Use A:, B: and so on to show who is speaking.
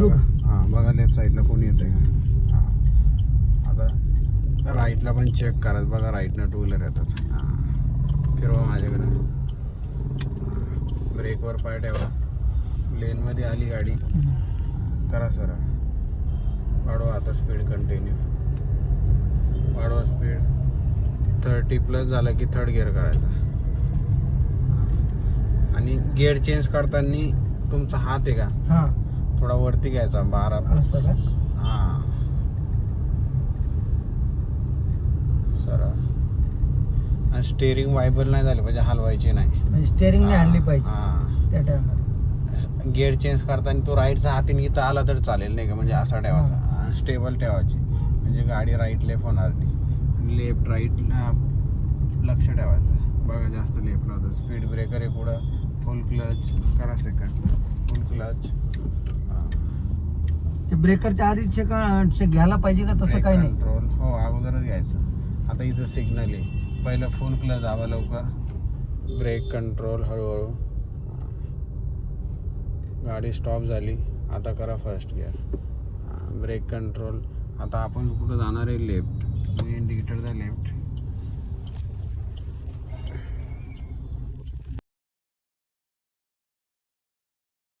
A: Left साईडला कोणी येते का? हां. आता राईटला पण चेक करत बघा राईटनं टू व्हीलर येतात. हां. फिरवा माझ्याकडे. ब्रेकवर पाय ठेवा. लेनमध्ये आली गाडी. करा सर. वाढवा आता स्पीड कंटिन्यू वाढवा स्पीड थर्टी प्लस झालं की थर्ड गिअर करायचा. आणि गिअर चेंज करताना तुमचा हात आहे का?
B: हा.
A: थोडा वरती घ्यायचा बारा.
B: असं का?
A: हा. सर आणि स्टेअरिंग वायबल नाही झाले म्हणजे हलवायची नाही.
B: म्हणजे स्टेअरिंग नाही हल्ली पाहिजे
A: हा.
B: त्या टायमाला.
A: गिअर चेंज करताना तो राईटचा हातीने इथं आला तर चालेल नाही का? म्हणजे असा ठेवायचा. स्टेबल ठेवायची. म्हणजे गाडी राईट लेफ्ट होणार नाही. लेफ्ट राईटला लक्ष ठेवायचं. बघा जास्त लेफ्टला होतं स्पीड ब्रेकर आहे पुढं. फुल क्लच करा सेकंड फुल क्लच.
B: ते ब्रेकरच्या आधी चेक चेक घ्यायला पाहिजे का तसं काही नाही?
A: कंट्रोल हो अगोदरच घ्यायचं. आता इथं सिग्नल आहे. पहिलं फुल क्लच दाबा लवकर. ब्रेक कंट्रोल हळूहळू. गाडी स्टॉप झाली. आता करा फर्स्ट गिअर ब्रेक कंट्रोल आता आपण कुठं जाणार आहे? लेफ्ट इंडिकेटर द्या लेफ्ट